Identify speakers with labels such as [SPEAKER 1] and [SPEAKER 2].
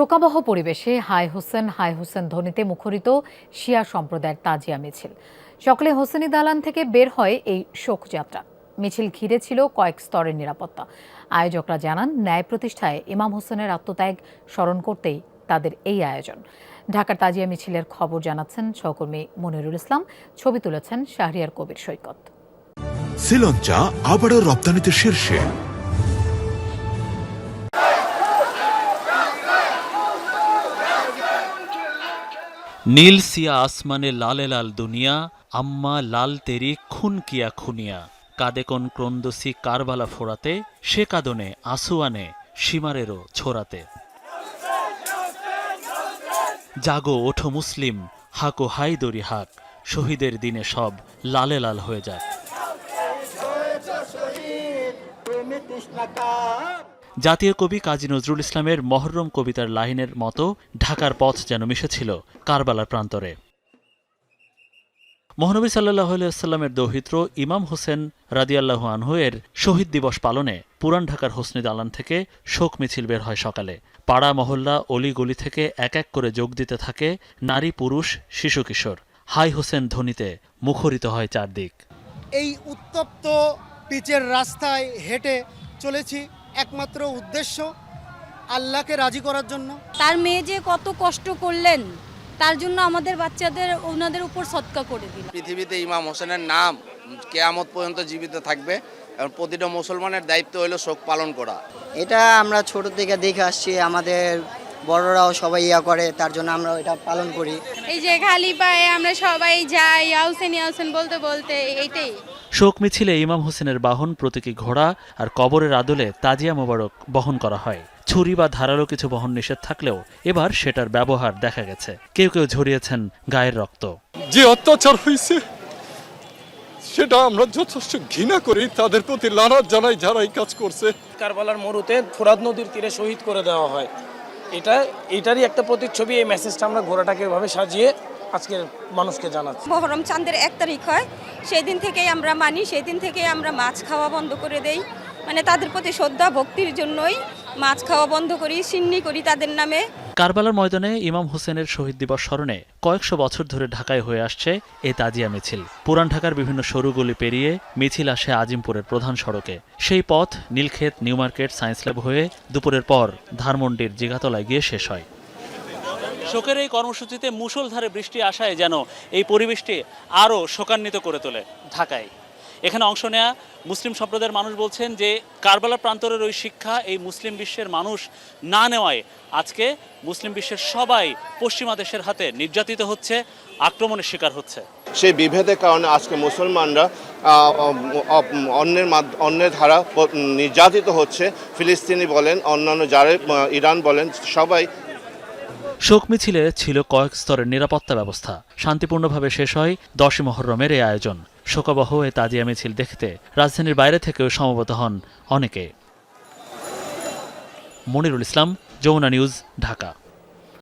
[SPEAKER 1] শোকাবহ পরিবেশে হাই হোসেন হাই হোসেন ধ্বনিতে মুখরিত শিয়া সম্প্রদায়ের তাজিয়া মিছিল। সকালে হোসেনি দালান থেকে বের হয় এই শোকযাত্রা। মিছিল ঘিরে ছিল কয়েক স্তরের নিরাপত্তা। আয়োজকরা জানান, ন্যায় প্রতিষ্ঠায় ইমাম হোসেনের আত্মত্যাগ স্মরণ করতেই তাদের এই আয়োজন। ঢাকার তাজিয়া মিছিলের খবর জানাচ্ছেন সহকর্মী মনিরুল ইসলাম। ছবি তুলেছেন শাহরিয়ার কবির সৈকত।
[SPEAKER 2] শ্রীলঞ্চা আবারও রপ্তানিতে শীর্ষে।
[SPEAKER 3] নীল সিয়া আসমানে লালে লাল দুনিয়া, আম্মা লাল তেরি খুন কিয়া খুনিয়া। কাদে কোন ক্রন্দসি কারবালা ফোরাতে সে কাদনে আসুয়ানে, সীমারেরও ছোড়াতে। জাগো, ওঠো মুসলিম, হাকো হাই দরি হাক, শহীদের দিনে সব লালে লাল হয়ে যায় জাতীয় কবি কাজী নজরুল ইসলামের মহরম কবিতার লাইনের মতো ঢাকার পথ যেন মিশেছিল কারবালার প্রান্তরে। মহানবী সাল্লাহ আলাইসাল্লামের দৌহিত্র ইমাম হোসেন রাদিয়াল্লাহু আনহু এর শহীদ দিবস পালনে পুরান ঢাকার হোসনি দালান থেকে শোক মিছিল বের হয় সকালে। পাড়া, মহল্লা, অলি গলি থেকে এক এক করে যোগ দিতে থাকে নারী, পুরুষ, শিশু, কিশোর। হাই হোসেন ধ্বনিতে মুখরিত হয় চারদিক।
[SPEAKER 4] এই উত্তপ্ত পিচের রাস্তায় হেঁটে চলেছি। একমাত্র উদ্দেশ্য আল্লাহকে রাজি করার জন্য।
[SPEAKER 5] তার মেয়ে যে কত কষ্ট করলেন তার জন্য আমাদের বাচ্চাদের ওনাদের উপর সৎকা করে দিল।
[SPEAKER 6] পৃথিবীতে ইমাম হোসেনের নাম কেয়ামত পর্যন্ত জীবিত থাকবে এবং প্রতিটা মুসলমানের দায়িত্ব হলো শোক পালন করা।
[SPEAKER 7] এটা আমরা ছোট থেকে দেখে আসছি আমাদের বড়রাও সবাই ইয়া করে তার জন্য আমরা এটা পালন করি।
[SPEAKER 8] এই যে খালি পায়ে আমরা সবাই যাই আউসেন ইয়াউসেন বলতে বলতে এইটাই।
[SPEAKER 3] শোক মিছিলে ইমাম হোসেনের বাহন প্রতীকী ঘোড়া আর কবরের আদলে তাজিয়া মোবারক বহন করা হয়। ছুরি বা ধারালো কিছু বহন নিষেধ থাকলেও এবার সেটার ব্যবহার দেখা গেছে। কেউ কেউ ঝরিয়েছেন গায়ের রক্ত।
[SPEAKER 9] যে অত্যাচার হয়েছে সেটা আমরা যথেষ্ট ঘৃণা করি তাদের প্রতি লানাত জানাই যারা এই কাজ করছে।
[SPEAKER 10] কারবালার মরুতে ফোরাদ নদীর তীরে শহীদ করে দেওয়া হয়। এটা, এটারই একটা প্রতিচ্ছবি, এই মেসেজটা আমরা ঘোড়াটাকে এভাবে সাজিয়ে আজকের মানুষকে জানাচ্ছি।
[SPEAKER 5] মহরম চাঁদের এক তারিখ হয়। সেই দিন থেকেই আমরা মানি সেই দিন থেকেই আমরা মাছ খাওয়া বন্ধ করে দেই। মানে তাদের প্রতি শ্রদ্ধা, ভক্তির জন্যই মাছ খাওয়া বন্ধ করি, সিন্নি করি তাদের নামে।
[SPEAKER 3] কারবালার ময়দানে ইমাম হোসেনের শহীদ দিবস স্মরণে কয়েকশো বছর ধরে ঢাকায় হয়ে আসছে এ তাজিয়া মিছিল। পুরান ঢাকার বিভিন্ন সরুগুলি পেরিয়ে মিছিল আসে আজিমপুরের প্রধান সড়কে। সেই পথ Nilkhet new market science lab হয়ে দুপুরের পর ধানমন্ডির জিগাতলায় গিয়ে শেষ হয়। শোকের এই কর্মসূচিতে মুষলধারে বৃষ্টি আসায় যেন এই পরিবেশটি আরও শোকান্বিত করে তোলে ঢাকায়। এখানে অংশ নেয়া মুসলিম সম্প্রদায়ের মানুষ বলছেন যে কারবালা প্রান্তরের ওই শিক্ষা এই মুসলিম বিশ্বের মানুষ না নেওয়ায় আজকে মুসলিম বিশ্বের সবাই পশ্চিমা দেশের হাতে নির্যাতিত হচ্ছে আক্রমণের শিকার হচ্ছে।
[SPEAKER 11] সেই বিভেদের কারণে আজকে মুসলমানরা অন্যের মাধ্য- অন্যের ধারা নির্যাতিত হচ্ছে। ফিলিস্তিনি বলেন অন্যান্য যারা ইরান বলেন সবাই
[SPEAKER 3] শোক মিছিলে ছিল কয়েক স্তরের নিরাপত্তা ব্যবস্থা। শান্তিপূর্ণভাবে শেষ হয় দশই মহরমের এই আয়োজন। শোকাবহ এ তাজিয়া মিছিল দেখতে রাজধানীর বাইরে থেকেও সমবেত হন অনেকে। মনিরুল ইসলাম, যমুনা নিউজ, ঢাকা।